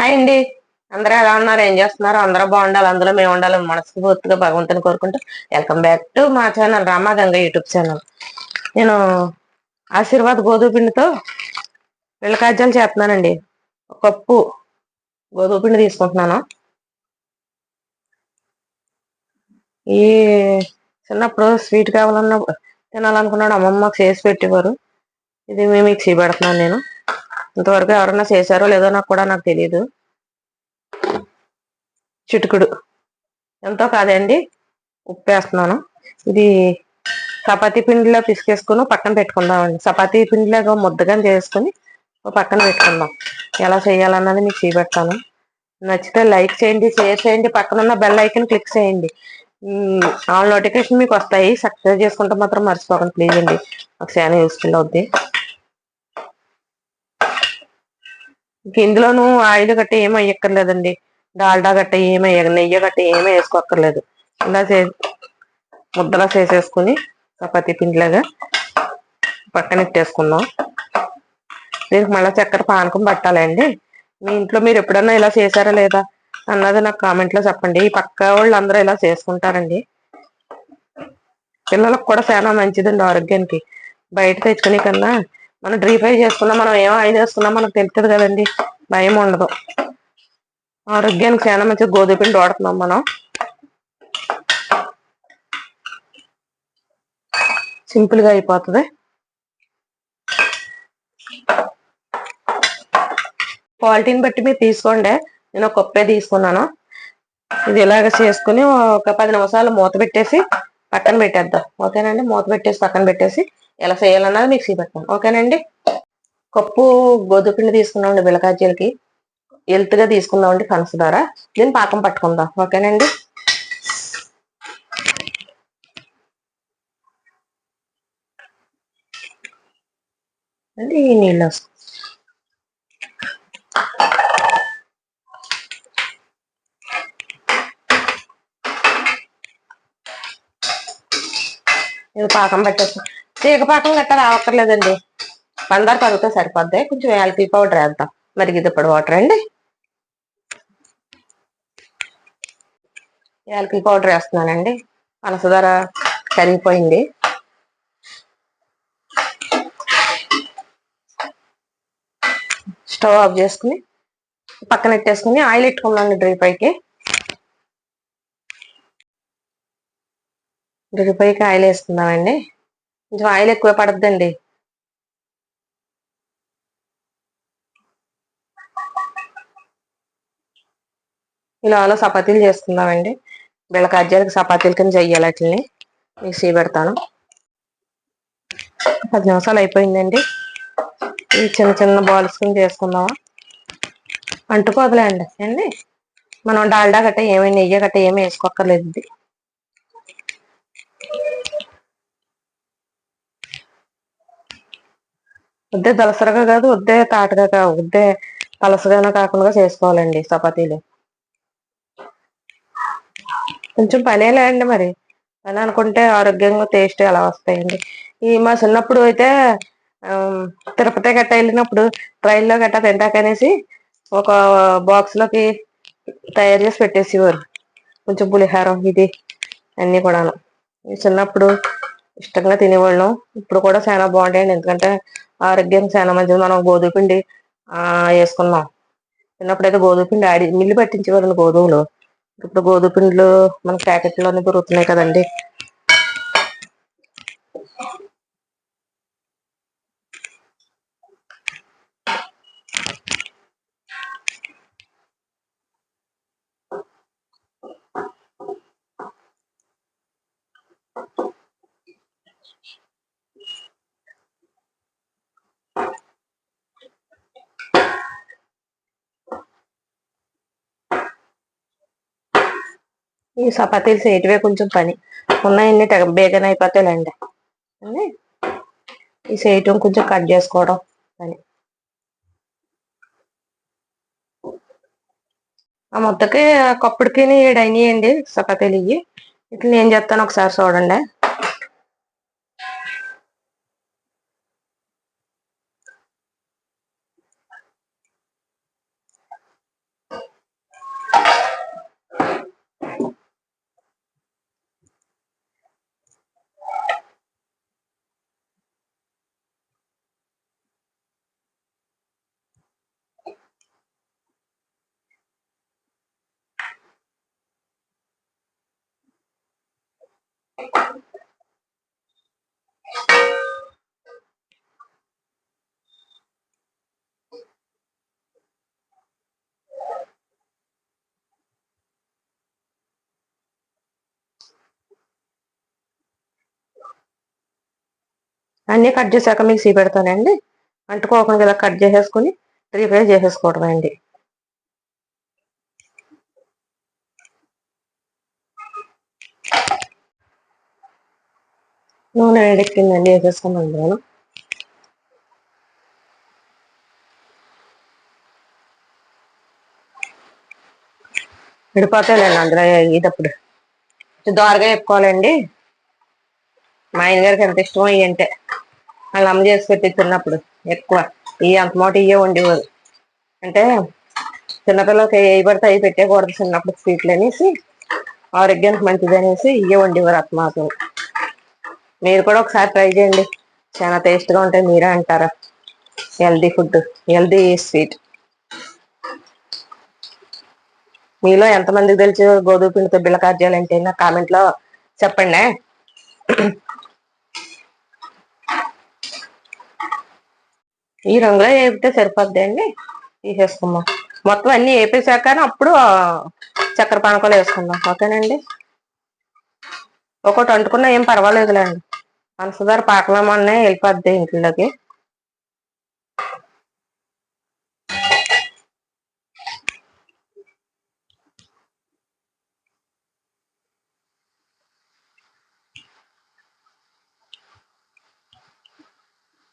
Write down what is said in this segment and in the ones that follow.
Hi అండి. అందరూ ఎలా ఉన్నారు? ఏం చేస్తున్నారు? అందరూ బాగుండాలి. అందులో మేము ఉండాలి. మనస్ఫూర్తిగా భగవంతుని కోరుకుంటూ వెల్కమ్ బ్యాక్ టు మా ఛానల్ రామాగంగ యూట్యూబ్ ఛానల్. నేను ఆశీర్వాద్ గోధుమ పిండితో పిల్లకాజ్యాలు చేస్తున్నానండి. ఒక కప్పు గోధుమ పిండి తీసుకుంటున్నాను. ఈ చిన్నప్పుడు స్వీట్ కావాలన్నప్పుడు తినాలనుకున్నాడు. అమ్మమ్మ చేసి పెట్టేవారు. ఇది మేము మిక్సీ పెడుతున్నాను నేను. ఇంతవరకు ఎవరన్నా చేశారో లేదో నాకు కూడా నాకు తెలియదు చిటుకుడు. ఎంతో కాదండి ఉప్పు వేస్తున్నాను ఇది చపాతీ పిండిలో పిసికేసుకుని పక్కన పెట్టుకుందామండి. చపాతీ పిండిలో ముద్దగా చేసుకుని పక్కన పెట్టుకుందాం. ఎలా చేయాలన్నది మీకు చూపెడతాను. నచ్చితే లైక్ చేయండి షేర్ చేయండి పక్కన ఉన్న బెల్ ఐకన్ క్లిక్ చేయండి. ఆల్ నోటిఫికేషన్ మీకు వస్తాయి. సబ్స్క్రైబ్ చేసుకుంటే మాత్రం మర్చిపోకండి. ప్లీజ్ అండి. ఒక చాలా యూస్ఫుల్ అవుద్ది. ఇందులోనూ ఆయిల్ గట్ట ఏం వేయక్కర్లేదండి డాల్డా గట్ట ఏమి నెయ్యి గట్ట ఏమీ వేసుకోక్కర్లేదు. ఇలా చే ముద్దలా చేసేసుకుని చపాతీ పిండిలాగా పక్కన ఎట్టేసుకుందాం దీనికి మళ్ళీ చక్కెర పానకం పట్టాలండి. మీ ఇంట్లో మీరు ఎప్పుడన్నా ఇలా చేశారా లేదా అన్నది నాకు కామెంట్లో చెప్పండి. ఈ పక్క వాళ్ళు అందరూ ఇలా చేసుకుంటారండి. పిల్లలకు కూడా చాలా మంచిదండి ఆరోగ్యానికి. బయట తెచ్చుకునే కన్నా మనం డ్రీ ఫ్రై చేసుకున్నా మనం ఏం ఆయిల్ వేసుకున్నా మనకు తెలుస్తుంది కదండి. భయం ఉండదు. ఆరోగ్యానికి చాలా మంచి గోధుమ పిండి వాడుతున్నాం మనం. సింపుల్గా అయిపోతుంది. క్వాలిటీని బట్టి మీరు తీసుకోండి. నేను ఒక కప్పే తీసుకున్నాను. ఇది ఇలాగ చేసుకుని ఒక పది నిమిషాలు మూత పెట్టేసి పక్కన పెట్టేద్దాం. ఓకేనండి మూత పెట్టేసి పక్కన పెట్టేసి ఎలా చేయాలన్నది మిక్సీ పెట్టాను ఓకేనండి? కప్పు గోధుమ పిండి తీసుకున్నామండి బిలకాజీలకి ఎల్త్గా తీసుకుందామండి పంచదార దీన్ని పాకం పట్టుకుందాం. ఓకేనండి? అంటే ఈ నీళ్ళు ఇది పాకం పెట్టేస్తాం తీగ పాకం గట్ట రావక్కర్లేదండి. పందారు కరిగితే సరిపోద్ది. కొంచెం యాలకీ పౌడర్ వేద్దాం. మరిగిదప్పుడు వాటర్ అండి. యాలకీ పౌడర్ వేస్తున్నానండి. పనసదార కరిగిపోయింది. స్టవ్ ఆఫ్ చేసుకుని పక్కన ఎట్టేసుకుని ఆయిల్ ఎట్టుకున్నాను డ్రై పైకి. డ్రై పైకి ఆయిల్ వేసుకుందామండి. కొంచెం ఆయిల్ ఎక్కువ పడద్దండి. ఇలా చపాతీలు చేసుకుందామండి బిళ్ళకాజ్యాలకు చపాతీలు కింద చెయ్యాలి వాటిని మిక్సీ పెడతాను. పది నిమిషాలు అయిపోయిందండి. ఈ చిన్న చిన్న బాల్స్ కింద చేసుకుందామా? అంటుకోదులేండి. అండి మనం డాల్డా గట్ట ఏమైనా నెయ్యి గట్ట ఏమీ వేసుకోక్కర్లేదు ఉద్దే దలసరగా కాదు ఉద్దే తాటగా కాదు ఉద్దే పలసగానే కాకుండా చేసుకోవాలండి చపాతీలు. కొంచెం పనేలే అండి మరి. పని అనుకుంటే ఆరోగ్యంగా టేస్ట్ ఎలా వస్తాయండి. ఈ మా చిన్నప్పుడు అయితే తిరుపతి గట్ట వెళ్ళినప్పుడు ట్రైన్లో గట్ట తింటాకనేసి ఒక బాక్స్లోకి తయారు చేసి పెట్టేసేవారు. కొంచెం పులిహారం ఇది అన్నీ కూడాను. చిన్నప్పుడు ఇష్టంగా తినేవాళ్ళం. ఇప్పుడు కూడా చాలా బాగుంటాయండి. ఎందుకంటే ఆరోగ్యం చాలా మంచిది. మనం గోధుమ పిండి వేసుకున్నాం. చిన్నప్పుడు అయితే గోధుమ పిండి ఆడి మిల్లు పట్టించేవాళ్ళు గోధుమలు. ఇప్పుడు గోధుమ పిండిలు మన ప్యాకెట్లోనే దొరుకుతున్నాయి కదండి. ఈ చపాతీలు చేయటమే కొంచెం పని. ఉన్నాయండి తెగ బేగన అయిపోతాయిలేండి. ఈ చేయటం కొంచెం కట్ చేసుకోవడం పని. ఆ ముద్దకి కప్పుడికి ఏడైనాయండి అయినాయండి చపాతీలు ఇవి ఇట్లా నేను చెప్తాను ఒకసారి చూడండి. అన్నీ కట్ చేశాక సీ పెడతానండి. అంటుకోకుండా ఇలా కట్ చేసేసుకుని రీఫ్రై చేసేసుకోవడం అండి. నూనె వేడెక్కిందండి వేసేసుకున్నాను అందులో విడిపోతాయిలేండి అందులో ఇదప్పుడు దోరగా చెప్పుకోవాలండి మా ఆయన గారికి ఎంత ఇష్టమో ఇవి అంటే వాళ్ళు అమ్మ చేసి పెట్టి తిన్నప్పుడు ఎక్కువ ఇవి అంత మాట ఇవే వండేవారు అంటే చిన్నపిల్లలకి ఏ పడితే అవి పెట్టేకూడదు చిన్నప్పుడు స్వీట్లు అనేసి ఆరోగ్యానికి మంచిది అనేసి ఇవే వండేవారు అత్తమాసం మీరు కూడా ఒకసారి ట్రై చేయండి. చాలా టేస్ట్గా ఉంటాయి మీరే అంటారా. హెల్దీ ఫుడ్ హెల్దీ స్వీట్ మీలో ఎంతమందికి తెలుసు గోధుమ పిండితో బిల్ల కార్యాలు అంటే? నా కామెంట్లో చెప్పండి. ఈ రంగులో వేపితే సరిపోద్ది అండి? తీసేసుకుందాం. మొత్తం అన్ని వేపేసాక అప్పుడు చక్కెర పానకాలు వేసుకుందాం. ఓకేనండి? ఒకటి అంటుకున్నా ఏం పర్వాలేదులేండి. పంచదార పాకలమనే వెళ్ళిపోద్ది ఇంట్లోకి.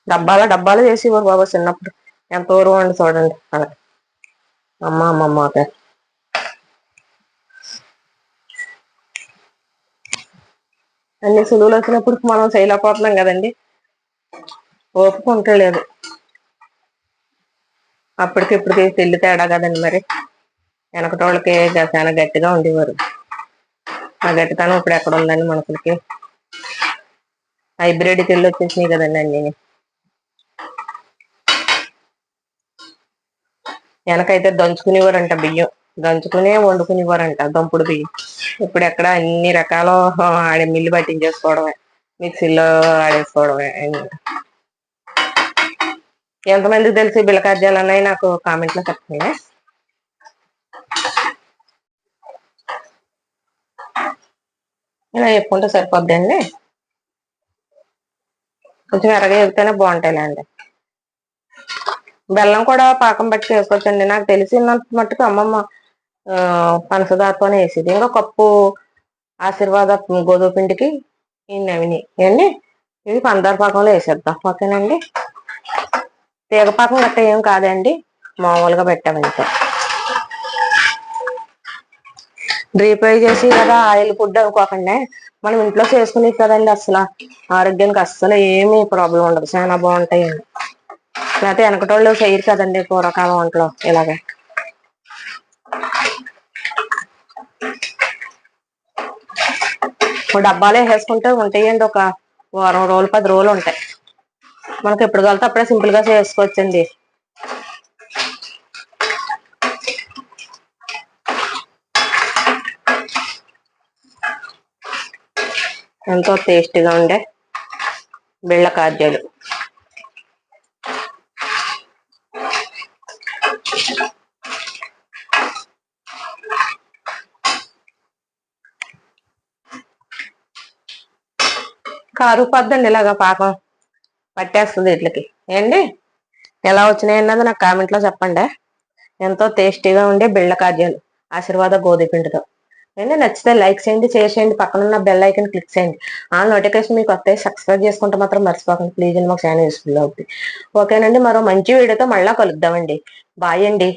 డబ్బాల డబ్బాలు చేసేవారు బాబా చిన్నప్పుడు. ఎంత ఊరు అండి చూడండి. అలా. అమ్మ అమ్మమ్మ అన్ని సులువులు వచ్చినప్పుడు మనం చేయలేకపోతున్నాం కదండి. ఓపిక ఉండలేదు అప్పటికి ఇప్పటికి తెల్లి తేడా కదండి మరి. వెనకటోళ్ళకి చాలా గట్టిగా ఉండేవారు. ఆ గట్టితనం ఇప్పుడు ఎక్కడ ఉందండి మనుషులకి? హైబ్రిడ్ తెల్లు వచ్చేసినాయి కదండి అన్ని. వెనకైతే దంచుకునేవారంట బియ్యం. దంచుకునే వండుకునేవారంట దంపుడు బియ్యం. ఇప్పుడు ఎక్కడ అన్ని రకాల ఆడే మిల్లు పట్టించేసుకోవడమే మిక్సీలో ఆడేసుకోవడమే ఎంతమందికి తెలిసి బిళ్ళకార్యాలు అన్నాయి నాకు కామెంట్లో చెప్పండి. ఇలా చెప్పుకుంటే సరిపోద్దండి. కొంచెం ఎర్రగా చెబితేనే బాగుంటాయిలేండి. బెల్లం కూడా పాకం పట్టి చేసుకోవచ్చండి. నాకు తెలిసినంత మట్టుకు అమ్మమ్మ పంచదారతోనే వేసేది. ఇంకా కప్పు ఆశీర్వాద గోధుమ పిండికి ఇన్ని అవిని ఇవన్నీ ఇవి పందార పాకంలో వేసేద్దాం. ఓకేనండి? తీగ పాకం గట్ట ఏం కాదండి. మామూలుగా పెట్టామంటే డీప్ ఫ్రై చేసి కదా ఆయిల్ ఫుడ్ అనుకోకండి. మనం ఇంట్లో చేసుకునే కదండి అసలు. ఆరోగ్యానికి అస్సలు ఏమీ ప్రాబ్లం ఉండదు. చాలా బాగుంటాయండి. లేకపోతే వెనకటోళ్ళు చేయరు కదండి పూర్వకాలం వంటలో ఇలాగే. డబ్బాలే వేసేసుకుంటే ఉంటాయండి ఒక వారం రోజులు పది రోజులు ఉంటాయి. మనకి ఎప్పుడు కలితే అప్పుడే సింపుల్గా చేసుకోవచ్చండి. ఎంతో టేస్టీగా ఉండే బిళ్ళ కార్యాలు కారు పద్దండి ఇలాగా పాకం పట్టేస్తుంది వీటికి ఏండి ఎలా వచ్చినాయి అన్నది నాకు కామెంట్లో చెప్పండి. ఎంతో టేస్టీగా ఉండే బిళ్ళ కార్యాలు ఆశీర్వాద గోధుపిండితో ఏంటి? నచ్చితే లైక్ చేయండి షేర్ చేయండి పక్కన ఉన్న బెల్ ఐకన్ క్లిక్ చేయండి. ఆ నోటిఫికేషన్ మీకు వస్తాయి. సబ్స్క్రైబ్ చేసుకుంటే మాత్రం మర్చిపోకండి. ప్లీజ్ అండి మాకు ఛానల్ యూస్ఫుల్ అవుతుంది ఓకేనండి మరో మంచి వీడియోతో మళ్ళీ కలుద్దామండి. బాయ్ అండి.